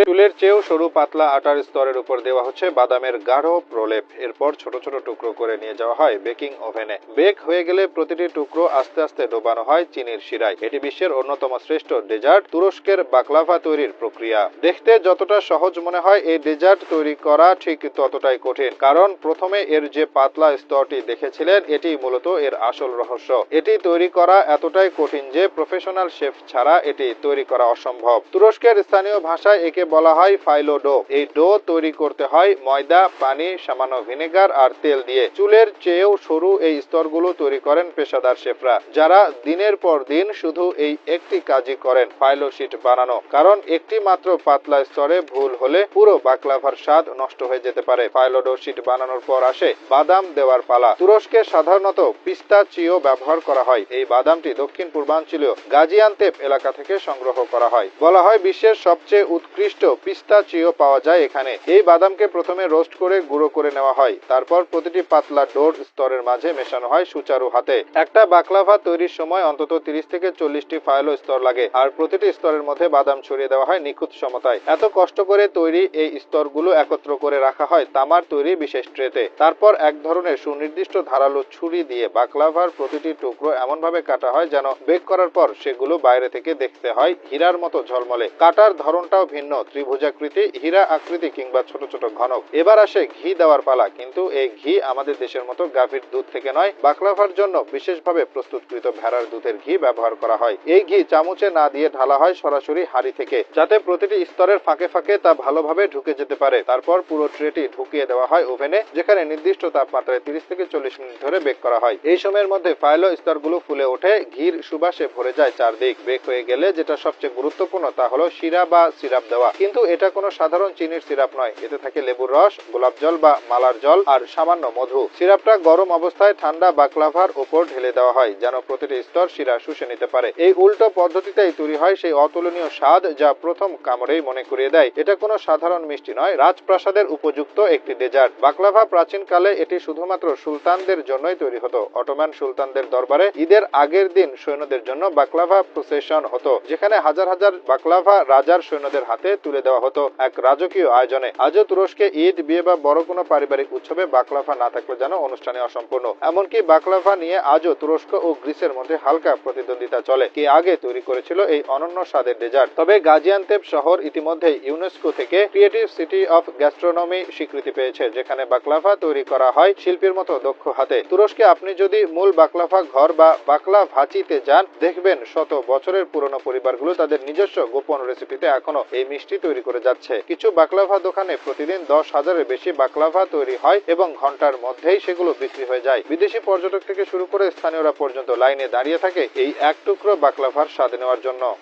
চুলের চেয়েও সরু পাতলা আটার স্তরের উপর দেওয়া হচ্ছে বাদামের গাঢ় প্রলেপ। এরপর ছোট ছোট টুকরো করে নিয়ে যাওয়া হয় বেকিং ওভেনে। বেক হয়ে গেলে প্রতিটি টুকরো আস্তে আস্তে ডোবানো হয় চিনির শিরায়। এটি বিশ্বের অন্যতম শ্রেষ্ঠ ডেজার্ট, তুরস্কের বাকলাভা তৈরির প্রক্রিয়া। দেখতে যতটা সহজ মনে হয়, এই ডেজার্ট তৈরি করা ঠিক ততটাই কঠিন। কারণ প্রথমে এর যে পাতলা স্তরটি দেখেছিলেন, এটি মূলত এর আসল রহস্য। এটি তৈরি করা এতটাই কঠিন যে প্রফেশনাল শেফ ছাড়া এটি তৈরি করা অসম্ভব। তুরস্কের স্থানীয় ভাষায় একে বলা হয় ফাইলো ডো। এই ডো তৈরি করতে হয় ময়দা, পানি, সামান্য ভিনেগার আর তেল দিয়ে। চুলের চেয়েও সরু এই স্তরগুলো তৈরি করেন পেশাদার শেফরা, যারা দিনের পর দিন শুধু এই একটি কাজই করেন, ফাইলো শিট বানানো। কারণ একটি মাত্র পাতলা স্তরে ভুল হলে পুরো বাকলাভার স্বাদ নষ্ট হয়ে যেতে পারে। ফাইলো ডো শিট বানানোর পর আসে বাদাম দেওয়ার পালা। তুরস্কে সাধারণত পিস্তা চিও ব্যবহার করা হয়। এই বাদামটি দক্ষিণ পূর্বাঞ্চলীয় গাজিয়ান্তেপ এলাকা থেকে সংগ্রহ করা হয়। বলা হয় বিশ্বের সবচেয়ে উৎকৃষ্ট পিস্তা চিও পাওয়া যায় এখানে। এই বাদামকে প্রথমে রোস্ট করে গুঁড়ো করে নেওয়া হয়। তারপর প্রতিটি পাতলা ডোর স্তরের মাঝে মেশানো হয় সুচারু হাতে। একটা বাকলাভা তৈরির সময় অন্তত তিরিশ থেকে চল্লিশটি ফাইলো স্তর লাগে, আর প্রতিটি স্তরের মধ্যে বাদাম ছড়িয়ে দেওয়া হয় নিখুঁত সমতায়। এত কষ্ট করে তৈরি এই স্তরগুলো একত্র করে রাখা হয় তামার তৈরি বিশেষ ট্রেতে। তারপর এক ধরনের সুনির্দিষ্ট ধারালো ছুরি দিয়ে বাকলাভার প্রতিটি টুকরো এমনভাবে কাটা হয় যেন বেক করার পর সেগুলো বাইরে থেকে দেখতে হয় হীরার মতো ঝলমলে। কাটার ধরনটাও ভিন্ন ত্রিভুজাকৃতি, হীরা আকৃতি কিংবা ছোট ছোট ঘনক। এবার আসে ঘি দেওয়ার পালা, কিন্তু এই ঘি আমাদের দেশের মতো গাভীর দুধ থেকে নয়, বাকলাভার জন্য বিশেষভাবে প্রস্তুতকৃত ভেড়ার দুধের ঘি ব্যবহার করা হয়। এই ঘি চামচে না দিয়ে ঢালা হয় সরাসরি হাড়ি থেকে, যাতে প্রতিটি স্তরের ফাঁকে ফাঁকে তা ভালোভাবে ঢুকে যেতে পারে। তারপর পুরো ট্রেটি ঢুকিয়ে দেওয়া হয় ওভেনে, যেখানে নির্দিষ্ট তাপমাত্রায় তিরিশ থেকে চল্লিশ মিনিট ধরে বেক করা হয়। এই সময়ের মধ্যে ফাইলো স্তরগুলো ফুলে ওঠে, ঘির সুবাসে ভরে যায় চারদিক। বেক হয়ে গেলে যেটা সবচেয়ে গুরুত্বপূর্ণ তা হলো শিরা বা সিরাপ দেওয়া। কিন্তু এটা কোনো সাধারণ চিনির সিরাপ নয়। এতে থাকে লেবুর রস, গোলাপ জল বা মালার জল আর সামান্য মধু। সিরাপটা গরম অবস্থায় ঠান্ডা বাকলাভার উপর ঢেলে দেওয়া হয়, যেন প্রতিটি স্তর শিরা শুষে নিতে পারে। এই উল্টো পদ্ধতিতেই তৈরি হয় সেই অতুলনীয় স্বাদ যা প্রথম কামড়েই মনে করিয়ে দেয়। এটা কোনো সাধারণ মিষ্টি নয়, রাজপ্রাসাদের উপযুক্ত একটি ডেজার্ট। বাকলাভা প্রাচীনকালে এটি শুধুমাত্র সুলতানদের জন্যই তৈরি হতো। অটোম্যান সুলতানদের দরবারে ঈদের আগের দিন সৈন্যদের জন্য বাকলাভা প্রসেশন হতো, যেখানে হাজার হাজার বাকলাভা রাজার সৈন্যদের হাতে তুলে দেওয়া হতো এক রাজকীয় আয়োজনে। আজও তুরস্কে ঈদ, বিয়ে বা বড় কোনো পারিবারিক উৎসবে বাকলাভা না থাকলে যেন অনুষ্ঠানে অসম্পূর্ণ। এমনকি বাকলাভা নিয়ে আজও তুরস্ক ও গ্রিসের মধ্যে হালকা প্রতিদ্বন্দ্বিতা চলে। কে আগে তৈরি করেছিল এই অনন্য স্বাদের ডেজার্ট? তবে গাজিয়ান্তেপ শহর ইতিমধ্যে ইউনেস্কো থেকে ক্রিয়েটিভ সিটি অফ গ্যাস্ট্রোনমি স্বীকৃতি পেয়েছে, যেখানে বাকলাফা তৈরি করা হয় শিল্পীর মতো দক্ষ হাতে। তুরস্কে আপনি যদি মূল বাকলাফা ঘর বা বাকলা ভাচিতে যান, দেখবেন শত বছরের পুরনো পরিবারগুলো তাদের নিজস্ব গোপন রেসিপিতে এখনও এই মিষ্টি তৈরি করে যাচ্ছে। কিছু বাকলাভা দোকানে প্রতিদিন দশ হাজারের বেশি বাকলাভা তৈরি হয় এবং ঘণ্টার মধ্যেই সেগুলো বিক্রি হয়ে যায়। বিদেশি পর্যটক থেকে শুরু করে স্থানীয়রা পর্যন্ত লাইনে দাঁড়িয়ে থাকে এই এক টুকরো বাকলাভার স্বাদ নেওয়ার জন্য।